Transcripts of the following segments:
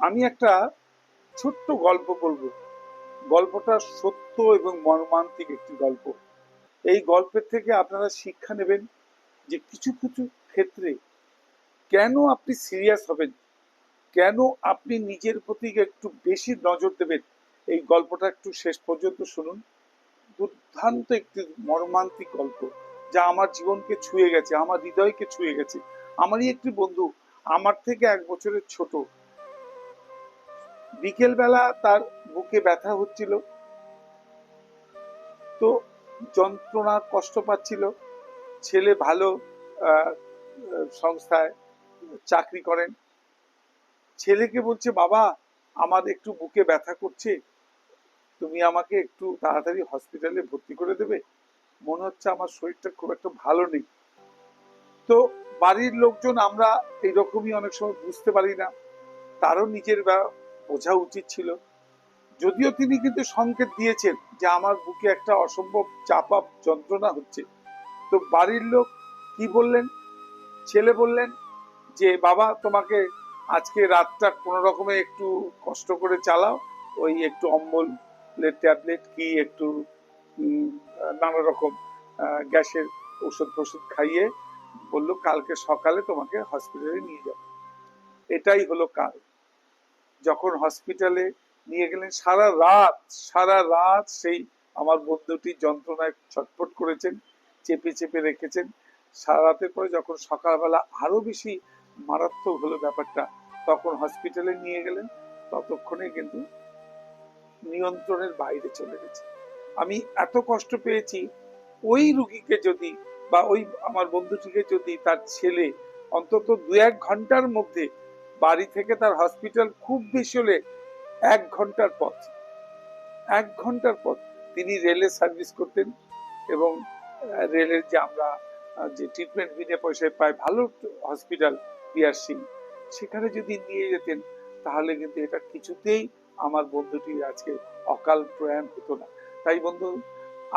আমি একটা ছোট্ট গল্প বলব। গল্পটা সত্য এবং মর্মান্তিক একটি গল্প। এই গল্পের থেকে আপনারা শিক্ষা নেবেন যে কিছু কিছু ক্ষেত্রে কেন আপনি সিরিয়াস হবেন? কেন আপনি নিজের প্রতি একটু বেশি নজর দেবেন? এই গল্পটা একটু শেষ পর্যন্ত শুনুন। দুর্দান্ত একটি মর্মান্তিক গল্প যা আমার জীবনকে ছুঁয়ে গেছে, আমার হৃদয়কে ছুঁয়ে গেছে। আমারই একটি বন্ধু, আমার থেকে এক বছরের ছোট। বিকেলবেলা তার বুকে ব্যথা হচ্ছিল। তো যন্ত্রণা কষ্ট পাচ্ছিল। ছেলে ভালো সংস্থায় চাকরি করেন। ছেলেকে বলছে, বাবা, আমার একটু বুকে ব্যথা করছে। তুমি আমাকে একটু তাড়াতাড়ি হসপিটালে ভর্তি করে দেবে। মনে হচ্ছে আমার শরীরটা খুব একটা ভালো নেই। তো বাড়ির লোকজন আমরা এইরকমই অনেক সময় বুঝতে পারি না। তারও নিজের বোঝা উচিত ছিল। যদিও তিনি কিন্তু সংকেত দিয়েছেন যে আমার বুকে একটা অসম্ভব চাপা যন্ত্রণা হচ্ছে। তো বাড়ির লোক কি বললেন? ছেলে বললেন যে বাবা তোমাকে আজকে রাতটা কোনো রকমে একটু কষ্ট করে চালাও। ওই একটু অম্বলের ট্যাবলেট কি একটু নানা রকম গ্যাসের ওষুধ ফষুধ খাইয়ে বলল কালকে সকালে তোমাকে হসপিটালে নিয়ে যাব। এটাই হলো কাল। যখন হসপিটালে নিয়ে গেলেন, সারা রাত সারা রাত সেই আমার বন্ধুটি যন্ত্রণায় ছটফট করেছেন, চেপে চেপে রেখেছেন। সারা রাতের পরে যখন সকালবেলা আরও বেশি মারাত্মক হলো ব্যাপারটা, তখন হসপিটালে নিয়ে গেলেন। ততক্ষণে কিন্তু নিয়ন্ত্রণের বাইরে চলে গেছে। আমি এত কষ্ট পেয়েছি, ওই রুগীকে যদি বা ওই আমার বন্ধুটিকে যদি তার ছেলে অন্তত দু এক ঘণ্টার মধ্যে বাড়ি থেকে তার হসপিটাল খুব বেশি হলে এক ঘণ্টার পথ। এক ঘণ্টার পথ। তিনি রেলে সার্ভিস করতেন এবং রেলের যে আমরা যে ট্রিটমেন্ট বিনা পয়সায় পাই ভালো হসপিটাল বিআরসি সেখানে যদি নিয়ে যেতেন, তাহলে কিন্তু এটা কিছুতেই আমার বন্ধুটির আজকে অকাল প্রয়াণ হতো না। তাই বন্ধু,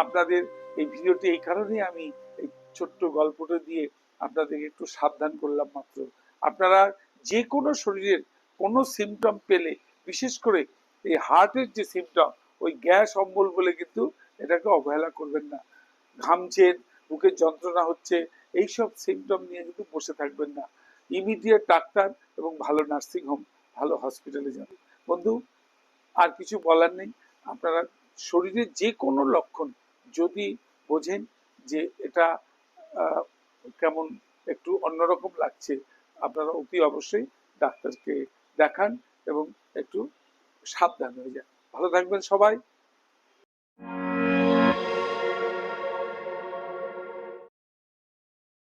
আপনাদের এই ভিডিওটি এই কারণেই আমি এই ছোট্ট গল্পটা দিয়ে আপনাদেরকে একটু সাবধান করলাম মাত্র। আপনারা যে কোনো শরীরের কোনো সিমটম পেলে, বিশেষ করে এই হার্টের যে সিমটম ওই গ্যাস অম্বল বলে কিন্তু এটাকে অবহেলা করবেন না। ঘামছেন, বুকের যন্ত্রণা হচ্ছে, এইসব সিমটম নিয়ে কিন্তু বসে থাকবেন না। ইমিডিয়েট ডাক্তার এবং ভালো নার্সিং হোম ভালো হসপিটালে যাবেন বন্ধু, আর কিছু বলার নেই। আপনারা শরীরের যে কোনো লক্ষণ যদি বোঝেন যে এটা কেমন একটু অন্যরকম লাগছে আপনারা অতি অবশ্যই ডাক্তারকে দেখান এবং একটু সাবধান হয়ে যান। ভালো থাকবেন সবাই।